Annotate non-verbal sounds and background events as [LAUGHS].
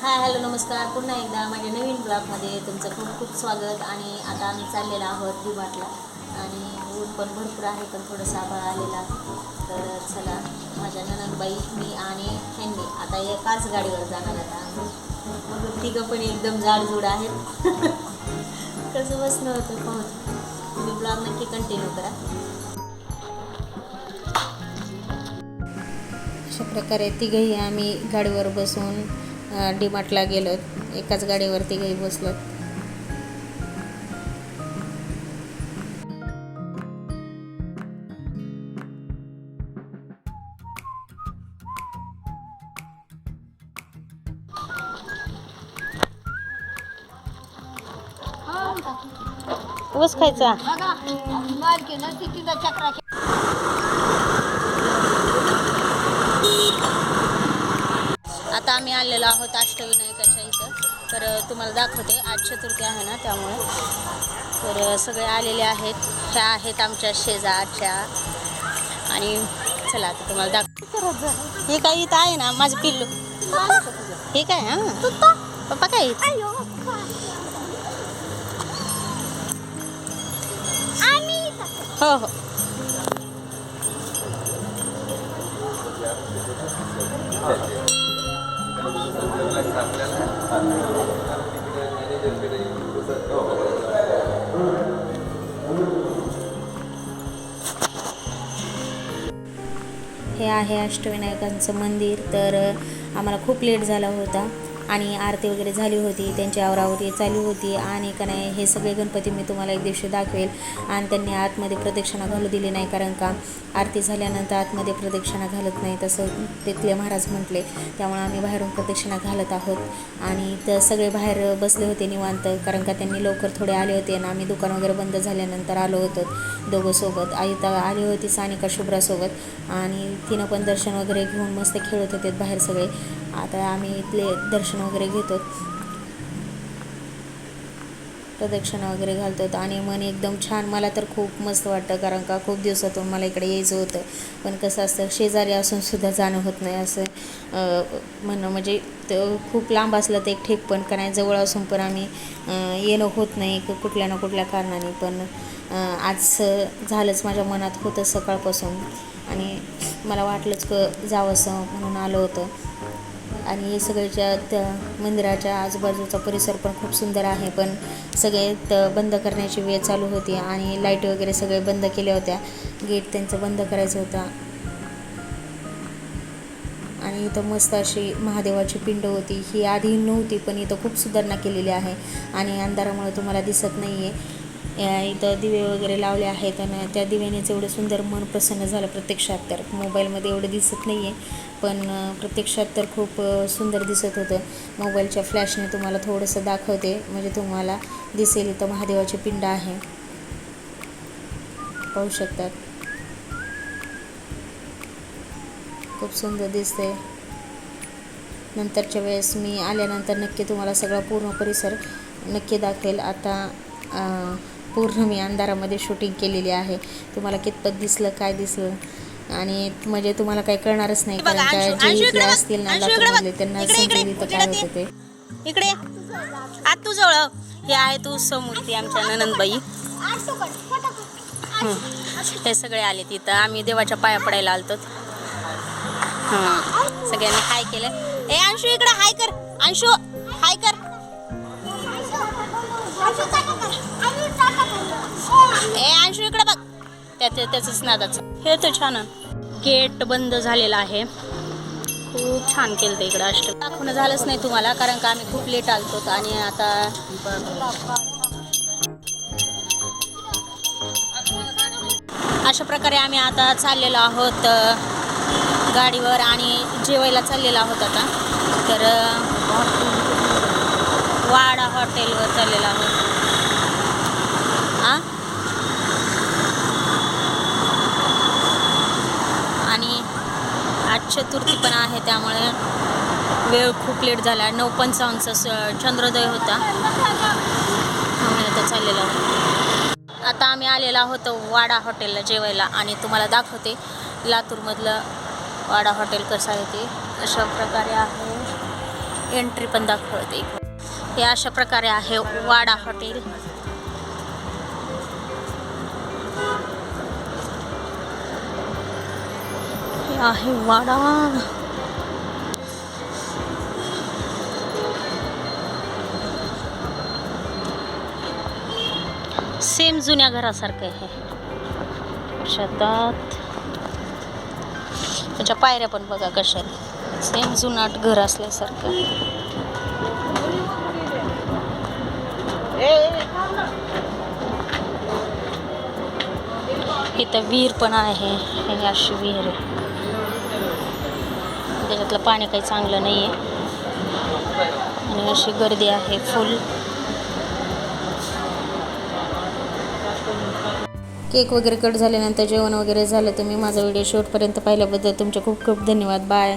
Hi hello नमस्कार. पुन्हा एकदा माझ्या नवीन ब्लॉगमध्ये तुमचं खूप खूप स्वागत. आणि आता आम्ही चाललेलो आहोत दिवाटला आणि ऊन पण भरपूर आहे पण थोडंसं आभाळ आलेला. तर चला माझ्या ननंदबाई मी आणि ह्यांनी आता एकाच गाडीवर जाणार आता मग तिघं पण एकदम जाडजूड आहेत. [LAUGHS] कसं बसणं होतं पाहून. तुम्ही ब्लॉग नक्की कंटिन्यू करा. अशा प्रकारे तिघंही आम्ही गाडीवर बसून डीमार्टला गेलो. एकाच गाडीवर तिघंही बसलो. ऊस खायचा बघा मालकीनं कितीला चक्रा आता आम्ही आलेलो आहोत अष्टविनायकाच्या इथं. तर तुम्हाला दाखवते आज चतुर्थी आहे ना त्यामुळे. तर सगळे आलेले आहेत. ह्या आहेत आमच्या शेजारच्या. आणि चला आता तुम्हाला दाखव हे काय इथं आहे ना माझं पिल्लू. हे काय हां? पप्पा काय इथं? हो हो. हे आहे अष्टविनायकांचं मंदिर. तर आम्हाला खूप लेट झाला होता. आणि आरती वगैरे झाली होती त्यांची आवरावरी चालू होती आणि का नाही हे सगळे गणपती मी तुम्हाला एक दिवशी दाखवेल. आणि त्यांनी आतमध्ये प्रदक्षिणा घालू दिली नाही कारण का आरती झाल्यानंतर आतमध्ये प्रदक्षिणा घालत नाही तसं तिथले महाराज म्हटले. त्यामुळे आम्ही बाहेरून प्रदक्षिणा घालत आहोत. आणि तर सगळे बाहेर बसले होते निवांत कारण का त्यांनी लवकर थोडे आले होते आणि आम्ही दुकान वगैरे बंद झाल्यानंतर आलो होतो दोघं सोबत. आई तर आली होती सानिका शुभ्रासोबत आणि तिनं पण दर्शन वगैरे घेऊन मस्त खेळत होते बाहेर सगळे. आता आम्ही इथले दर्शन वगैरे घेतो. प्रदक्षिणा वगैरे घालतो आणि मन एकदम छान. मला तर खूप मस्त वाटतं कारण का खूप दिवसातून मला इकडे यायचं होतं. पण कसं असतं शेजारी असून सुद्धा जाणं होत नाही असं म्हणणं म्हणजे खूप लांब असलं तर एक ठेक पण का नाही जवळ असून पण आम्ही येणं होत नाही कुठल्या ना कुठल्या कारणाने. पण आज झालंच माझ्या मनात होतं सकाळपासून आणि मला वाटलंच क जावंसं म्हणून आलं होतं. आणि हे सगळ्याच्या त्या मंदिराच्या आजूबाजूचा परिसर पण खूप सुंदर आहे पण सगळे बंद करण्याची वेळ चालू होती आणि लाइट वगैरे सगळे बंद केल्या होत्या. गेट त्यांचं बंद करायचं होता. आणि इथं मस्त अशी महादेवाची पिंड होती. ही आधी नव्हती पण इथं खूप सुधारणा केलेली आहे. आणि अंधारामुळे तुम्हाला दिसत नाही आहे इथं दिवे वगैरे लावले आहेत आणि त्या दिव्यानेच एवढं सुंदर मन प्रसन्न झालं प्रत्यक्षात. तर मोबाईलमध्ये एवढं दिसत नाही आहे पण प्रत्यक्षात तर खूप सुंदर दिसत होतं. मोबाईलच्या फ्लॅशने तुम्हाला थोडंसं दाखवते म्हणजे तुम्हाला दिसेल इथं महादेवाचे पिंड आहे. पाहू शकतात. खूप सुंदर दिसते नंतरच्या वेळेस मी आल्यानंतर नक्की तुम्हाला सगळा पूर्ण परिसर नक्की दाखवेल. आता पूर्ण मी अंधारामध्ये शूटिंग केलेली आहे. तुम्हाला कितपत दिसलं काय दिसलं? आणि म्हणजे तुम्हाला काही कळणारच नाही कारण का जे इथले असतील ना लातूरमधले त्यांना समजेल इथं काय होतं ते? इकडे आत तू जवळ. हे आहे तू समूर्ती आमच्या ननंदबाई. हं. सगळे आले तिथं. आम्ही देवाच्या पाया पडायला आलतो. हं. सगळ्यांनी हाय केलं. ए अंशू इकडे हाय कर. अंशू ए अंशू इकडे बघ. त्याचं त्याचंच नादाचं. हे तर छान गेट बंद झालेला आहे. खूप छान केलं ते इकडं अष्ट दाखवणं झालंच नाही तुम्हाला कारण का आम्ही खूप लेट आलतो आणि आता अशा प्रकारे आम्ही आता चाललेलो आहोत गाडीवर आणि जेवायला चाललेलो आहोत आता. तर वाडा हॉटेलवर चाललेला आहोत. आ? आणि आज चतुर्थी पण आहे त्यामुळे वेळ खूप लेट झाला. नऊ पंचावन्नचा स- चंद्रोदय होता. आता चाललेला आहोत. आता आम्ही आलेलो आहोत वाडा हॉटेलला जेवायला आणि तुम्हाला दाखवते लातूरमधलं वाडा हॉटेल कसं आहे ते. अशा प्रकारे आहे. एंट्री पण दाखवते हे अशा प्रकारे आहे. वाडा हॉटेल. हे आहे वाडा. सेम जुन्या घरासारखं आहे. शेतात. त्याच्या पायऱ्या पण बघा कशा सेम जुनाट घर असल्यासारखं. इथं विहीर पण आहे हे अशी विहीर आहे. त्याच्यातलं पाणी काही चांगलं नाही आहे आणि अशी गर्दी आहे फुल. केक वगैरे कट झाल्यानंतर जेवण वगैरे झालं तुम्ही माझा व्हिडिओ शेवटपर्यंत पाहिल्याबद्दल तुमचे खूप खूप धन्यवाद. बाय.